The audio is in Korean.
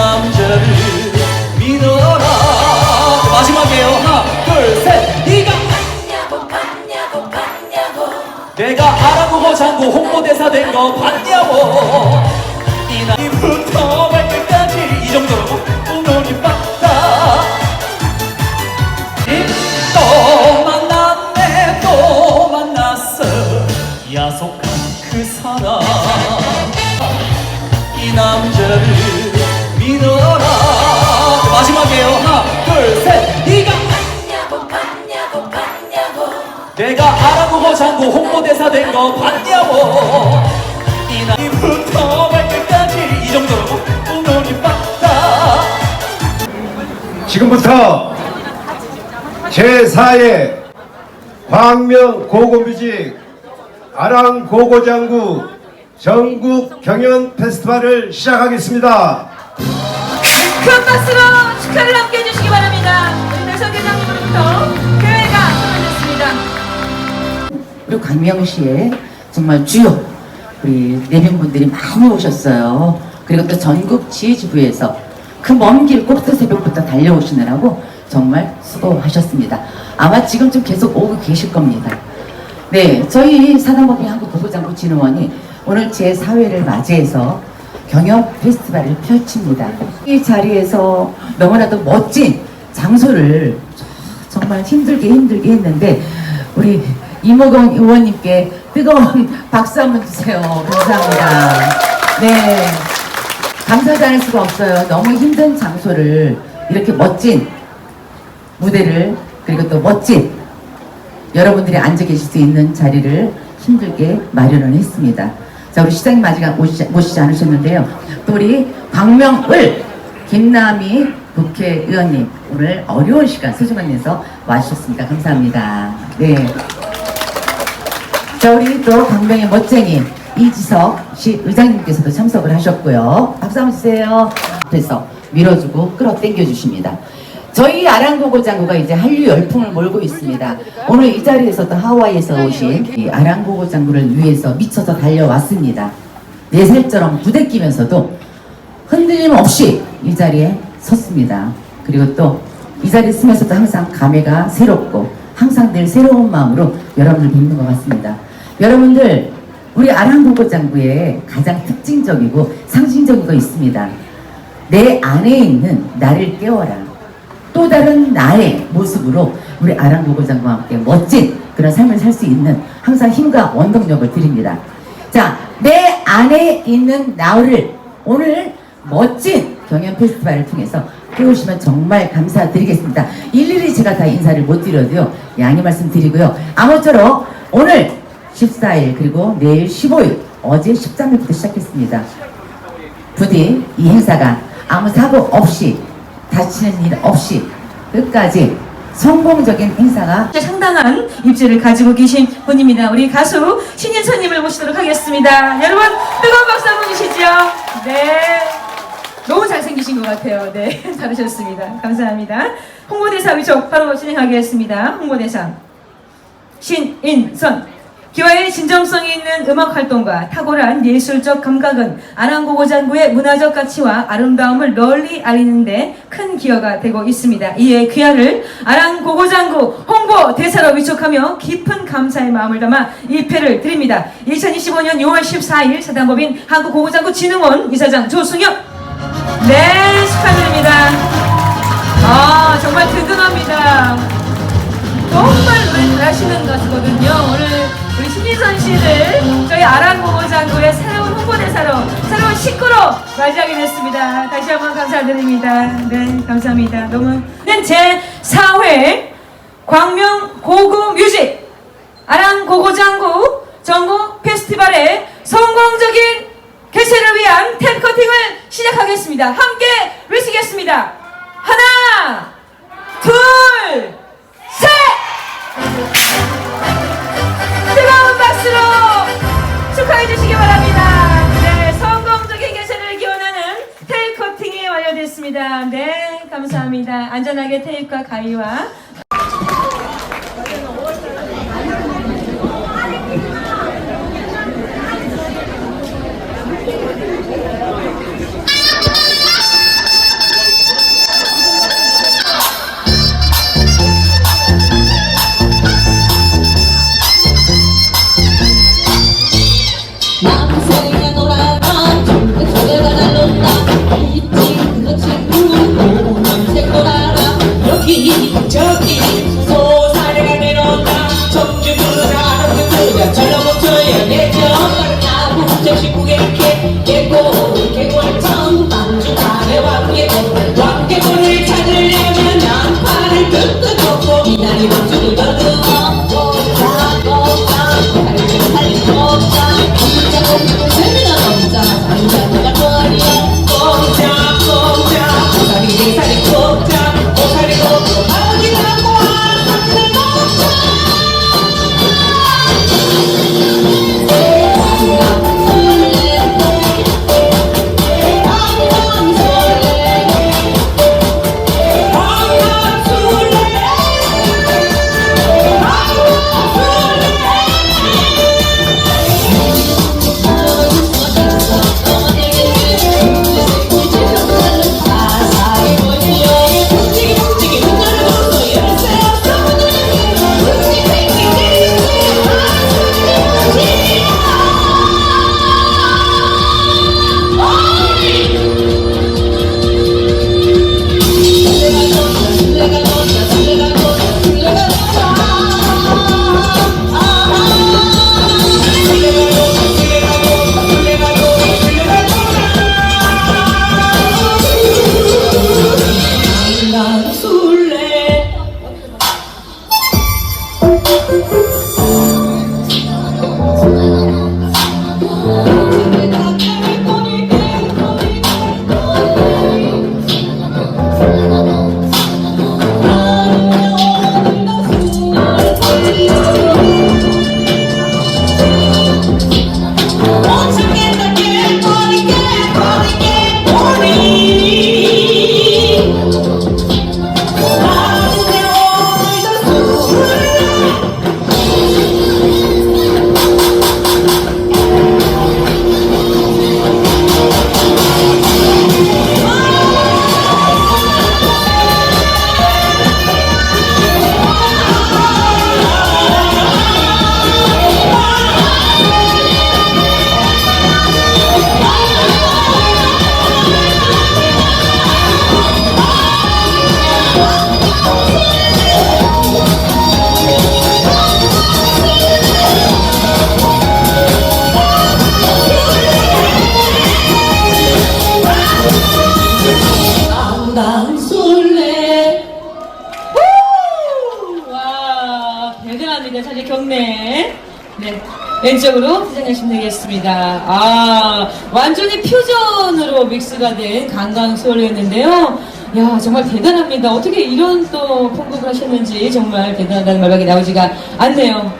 남자를 믿어라. 마지막이에요. 하나 둘셋 네가. 봤냐고 봤냐고 봤냐고. 내가 알아보고 장고 홍보대사 된 거 봤냐고. 이 나이부터 장고 홍보대사 된 거 봤냐고 이 나이부터 발끝까지 이 정도로 운운이 빡다 지금부터 제4회 광명 고고뮤직 아랑 고고장구 전국 경연 페스티벌을 시작하겠습니다. 큰 박수로 그리고 광명시에 정말 주요 우리 내빈분들이 많이 오셨어요. 그리고 또 전국 지휘지부에서 그 먼 길 꼭두 새벽부터 달려오시느라고 정말 수고하셨습니다. 아마 지금쯤 계속 오고 계실 겁니다. 네, 저희 사단법인 한국보고장구진흥원이 오늘 제4회를 맞이해서 경영 페스티벌을 펼칩니다. 이 자리에서 너무나도 멋진 장소를 정말 힘들게 힘들게 했는데 우리 이모경 의원님께 뜨거운 박수 한번 주세요. 감사합니다. 네. 감사하지 않을 수가 없어요. 너무 힘든 장소를 이렇게 멋진 무대를 그리고 또 멋진 여러분들이 앉아 계실 수 있는 자리를 힘들게 마련을 했습니다. 자, 우리 시장님 아직 오시지, 모시지 않으셨는데요. 또 우리 광명을 김남희 국회의원님 오늘 어려운 시간 소중한 데서 와주셨습니다. 감사합니다. 네. 자, 우리 또 광명의 멋쟁이 이지석 시 의장님께서도 참석을 하셨고요. 박수 한번 주세요. 그래서 밀어주고 끌어당겨 주십니다. 저희 아랑고고 장구가 이제 한류 열풍을 몰고 있습니다. 오늘 이 자리에서도 하와이에서 오신 이 아랑고고 장구를 위해서 미쳐서 달려왔습니다. 네 살처럼 부대 끼면서도 흔들림 없이 이 자리에 섰습니다. 그리고 또 이 자리에 서면서도 항상 감회가 새롭고 항상 늘 새로운 마음으로 여러분을 뵙는 것 같습니다. 여러분들 우리 아랑고고장구의 가장 특징적이고 상징적인 거 있습니다. 내 안에 있는 나를 깨워라. 또 다른 나의 모습으로 우리 아랑고고장과 함께 멋진 그런 삶을 살 수 있는 항상 힘과 원동력을 드립니다. 자, 내 안에 있는 나를 오늘 멋진 경연 페스티벌을 통해서 깨우시면 정말 감사드리겠습니다. 일일이 제가 다 인사를 못 드려도요. 양해 말씀드리고요. 아무쪼록 오늘 14일 그리고 내일 15일 어제 13일부터 시작했습니다. 부디 이 행사가 아무 사고 없이 다치는 일 없이 끝까지 성공적인 행사가 상당한 입지를 가지고 계신 분입니다. 우리 가수 신인선님을 모시도록 하겠습니다. 여러분 뜨거운 박수 한번 주시죠. 네. 너무 잘생기신 것 같아요. 네. 잘하셨습니다. 감사합니다. 홍보대사 위촉 바로 진행하겠습니다. 홍보대사 신인선 기와의 진정성이 있는 음악 활동과 탁월한 예술적 감각은 안양고고 장구의 문화적 가치와 아름다움을 널리 알리는데 큰 기여가 되고 있습니다. 이에 귀하를 안양고고 장구 홍보 대사로 위촉하며 깊은 감사의 마음을 담아 이 패를 드립니다. 2025년 6월 14일 사단법인 한국고고장구 진흥원 이사장 조승혁 네 축하드립니다. 아 정말 든든합니다. 정말 잘하시는 가수거든요. 오늘 신인선 씨를 저희 아랑고고장구의 새로운 홍보대사로 새로운 식구로 맞이하게 됐습니다. 다시 한번 감사드립니다. 네, 감사합니다. 너무 제 4회 광명 고고 뮤직 아랑고고장구 전국 페스티벌의 성공적인 개최를 위한 탭 커팅을 시작하겠습니다. 함께 외치겠습니다. 축하해 주시기 바랍니다. 네, 성공적인 개최를 기원하는 테이프 커팅이 완료됐습니다. 네, 감사합니다. 안전하게 테이프와 가위와 경례. 네. 왼쪽으로 퇴장하시면 되겠습니다. 아, 완전히 퓨전으로 믹스가 된 강강소리였는데요. 야, 정말 대단합니다. 어떻게 이런 또 편곡을 하셨는지 정말 대단하다는 말밖에 나오지가 않네요.